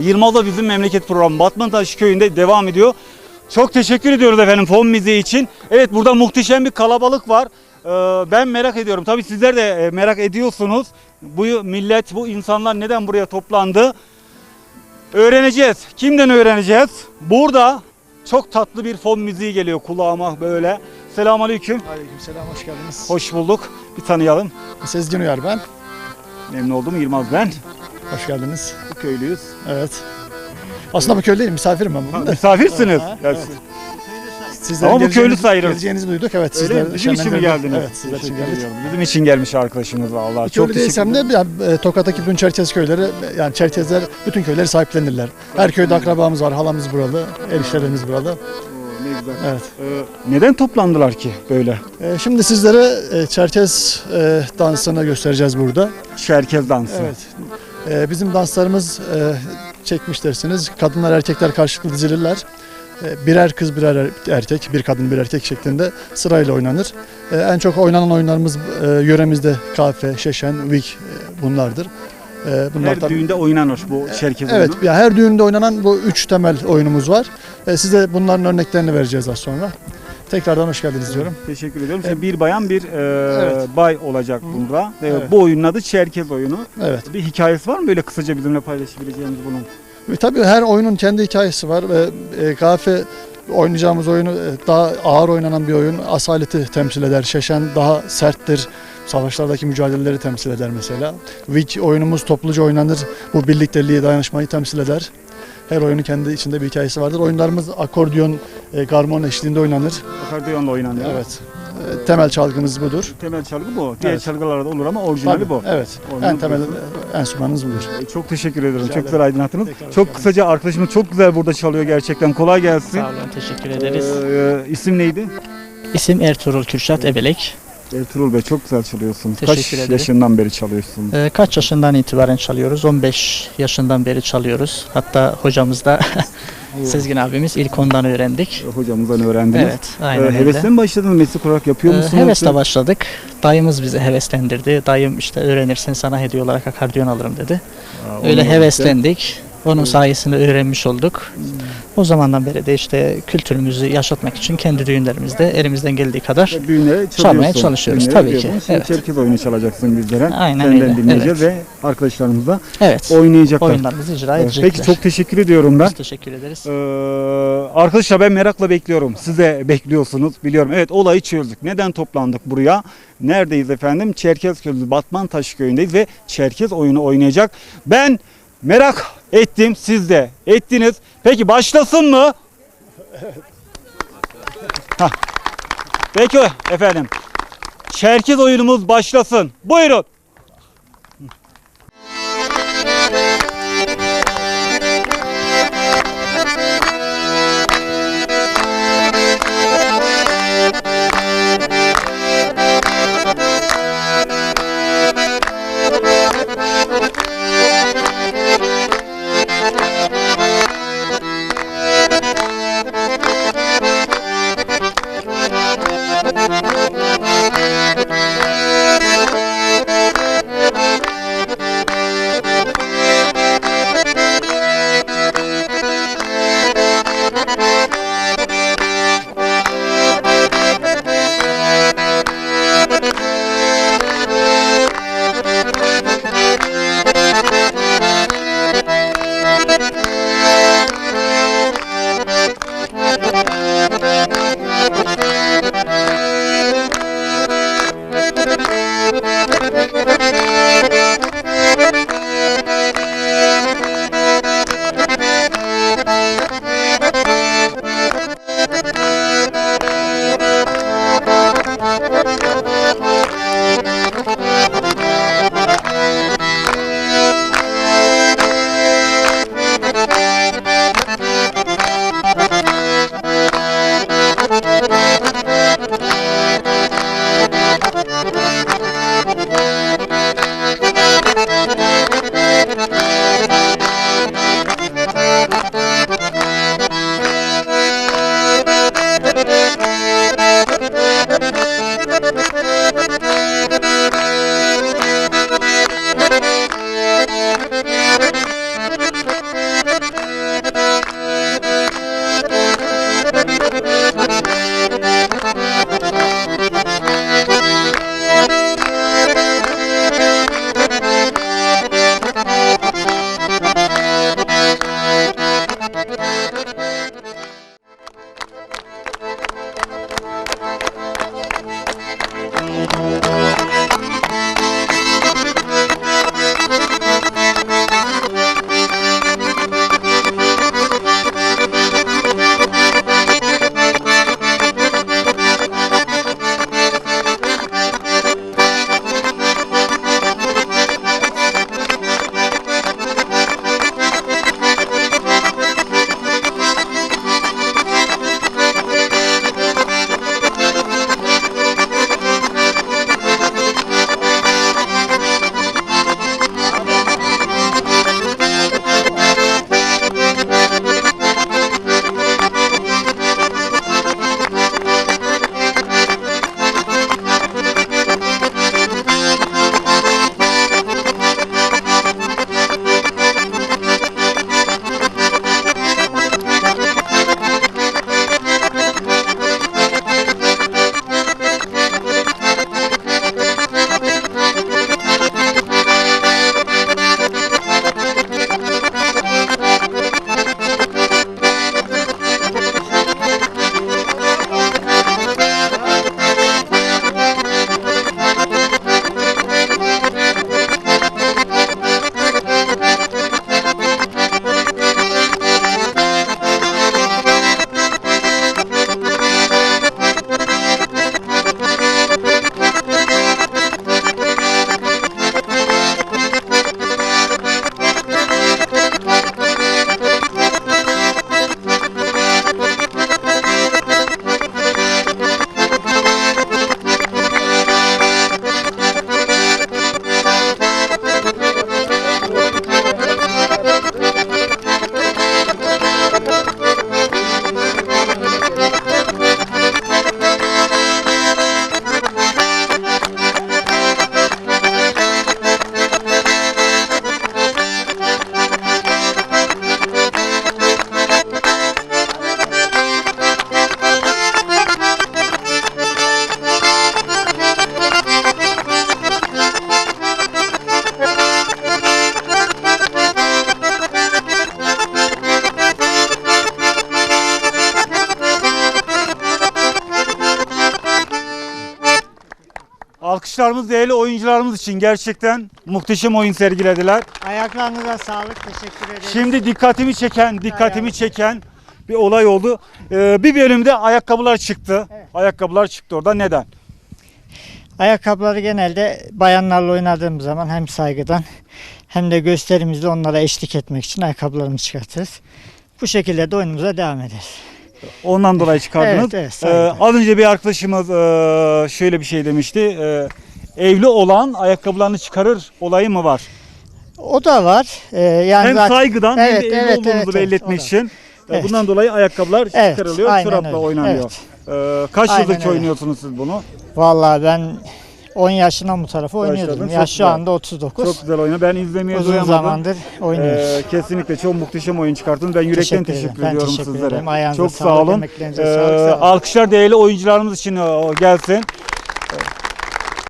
Yılmaz'da bizim memleket programı Batmantaş köyünde devam ediyor. Çok teşekkür ediyoruz efendim fon müziği için. Evet burada muhteşem bir kalabalık var. Ee, ben merak ediyorum. Tabii sizler de e, merak ediyorsunuz. Bu millet, bu insanlar neden buraya toplandı? Öğreneceğiz. Kimden öğreneceğiz? Burada çok tatlı bir fon müziği geliyor kulağıma böyle. Selamünaleyküm. Aleykümselam, hoş geldiniz. Hoş bulduk. Bir tanıyalım. Sezgin Uyar ben. Memnun oldum Yılmaz ben. Hoş geldiniz. Bu köylüyüz. Evet. Aslında bu köy değilim, misafirim ben Ha, bugün de. Misafirsiniz. Ha, Ya evet. siz- Sizlerin Ama bu geleceğinizi- köylü sayılır. Geleceğinizi duyduk, evet. Öyle? Bizim için mi geldiniz? Evet, sizler için Teşekkür geldik. ediyorum. Bizim için gelmiş arkadaşımız valla. Çok Köylü değilsem de yani, e, Tokat'taki bütün Çerkez köyleri, yani Çerkezler bütün köyleri sahiplenirler. Her köyde akrabamız var, halamız buralı, erişlerimiz burada. Ne güzel. Evet. Ee, neden toplandılar ki böyle? E, Şimdi sizlere e, Çerkez e, dansını göstereceğiz burada. Çerkez dansı. Evet. E, Bizim danslarımız e, çekmişlersiniz. Kadınlar erkekler karşılıklı dizilirler. E, Birer kız birer er- erkek, bir kadın bir erkek şeklinde sırayla oynanır. E, En çok oynanan oyunlarımız e, yöremizde kafe, şeşen, vik e, bunlardır. E, Bunlar Her tabii- düğünde oynanır bu Evet, oyunu. ya her düğünde oynanan bu üç temel oyunumuz var. E, Size bunların örneklerini vereceğiz az sonra. Tekrardan hoş geldiniz diyorum. Teşekkür ediyorum. Şimdi bir bayan bir e, Evet. bay olacak burada. E, Evet. Bu oyunun adı Çerkez oyunu. Evet. Bir hikayesi var mı böyle kısaca bizimle paylaşabileceğimiz bunun? E, Tabii her oyunun kendi hikayesi var ve e, kafe oynayacağımız oyunu e, daha ağır oynanan bir oyun. Asaleti temsil eder. Şeşen daha serttir. Savaşlardaki mücadeleleri temsil eder mesela. Witch oyunumuz topluca oynanır. Bu birlikteliği, dayanışmayı temsil eder. Her oyunun kendi içinde bir hikayesi vardır. Oyunlarımız akordiyon, e, garmon eşliğinde oynanır. Akordiyonla oynanıyor. Evet. E, temel çalgımız budur. Temel çalgı bu. Diğer Evet. çalgılarda olur ama orijinali Tabii, bu. Evet. Oyunun En temel enstrümanımız budur. E, Çok teşekkür ederim. Rica çok ederim. güzel aydınlattınız. Tekrar hoş Çok geldiniz. kısaca arkadaşımız çok güzel burada çalıyor gerçekten. Kolay gelsin. Sağ olun, teşekkür ederiz. Ee, isim neydi? İsim Ertuğrul Kürşat Ebelek. Ertuğrul Bey çok güzel çalıyorsunuz. Teşekkür Kaç ederim. yaşından beri çalıyorsunuz? Ee, kaç yaşından itibaren çalıyoruz? 15 yaşından beri çalıyoruz. Hatta hocamız da Sezgin abimiz ilk ondan öğrendik. Hocamızdan öğrendiniz. Evet, aynen Ee, öyle. hevesle mi başladınız? Meslek olarak yapıyor Ee, musunuz? hevesle başladık. Dayımız bizi heveslendirdi. Dayım işte öğrenirsen sana hediye olarak akordeon alırım dedi. Aa, Öyle heveslendik. Onun Evet. sayesinde öğrenmiş olduk. O zamandan beri de işte kültürümüzü yaşatmak için kendi düğünlerimizde elimizden geldiği kadar çalıyorsun. Çalmaya çalışıyoruz, Düğünlere tabii ki. Evet. Çerkez oyunu çalacaksın bizlere. Aynen Senden öyle, dinleyeceğiz ve arkadaşlarımız da evet oynayacaklar. oyunlarımızı icra Evet, edecekler. Peki çok teşekkür ediyorum ben. Biz teşekkür ederiz. Ee, arkadaşlar ben merakla bekliyorum. Siz de bekliyorsunuz biliyorum. Evet olayı çözdük. Neden toplandık buraya? Neredeyiz efendim? Çerkez Köyü Batmantaş köyündeyiz ve Çerkez oyunu oynayacak. Ben merak ettim. Siz de ettiniz. Peki başlasın mı? Hah. Peki efendim. Çerkez oyunumuz başlasın. Buyurun. Música Alkışlarımız değerli oyuncularımız için gerçekten muhteşem oyun sergilediler. Ayaklarınıza sağlık. Teşekkür ederim. Şimdi dikkatimi çeken, dikkatimi çeken bir olay oldu. Ee, bir bölümde ayakkabılar çıktı. Evet. Ayakkabılar çıktı orada. Neden? Ayakkabıları genelde bayanlarla oynadığım zaman hem saygıdan hem de gösterimizde onlara eşlik etmek için ayakkabılarımızı çıkartırız. Bu şekilde de oyunumuza devam ederiz. Ondan dolayı çıkardınız. Evet, evet, Ee, az önce bir arkadaşımız ee, şöyle bir şey demişti. Ee, evli olan ayakkabılarını çıkarır olayı mı var? O da var. Ee, yani hem zaten- saygıdan hem Evet, de evli evet, olduğunuzu evet, belli evet, etmek da. için. Ee, Evet. Bundan dolayı ayakkabılar Evet, çıkarılıyor, aynen çorapla öyle. oynanıyor. Ee, kaç Aynen yıldır ki öyle. oynuyorsunuz siz bunu? Vallahi ben 10 yaşından bu tarafa oynuyordum. Yaş şu güzel. anda 39. Çok güzel oyna. Ben izlemeye Uzun doyamadım. zamandır oynuyoruz. Ee, kesinlikle çok muhteşem oyun çıkarttınız. Ben yürekten Teşekkür ederim. Ben ediyorum teşekkür sizlere. ederim. Ayağınıza çok sağlık, sağ olun. emeklerinize Ee, sağlık, sağ olun. alkışlar değerli oyuncularımız için o, gelsin.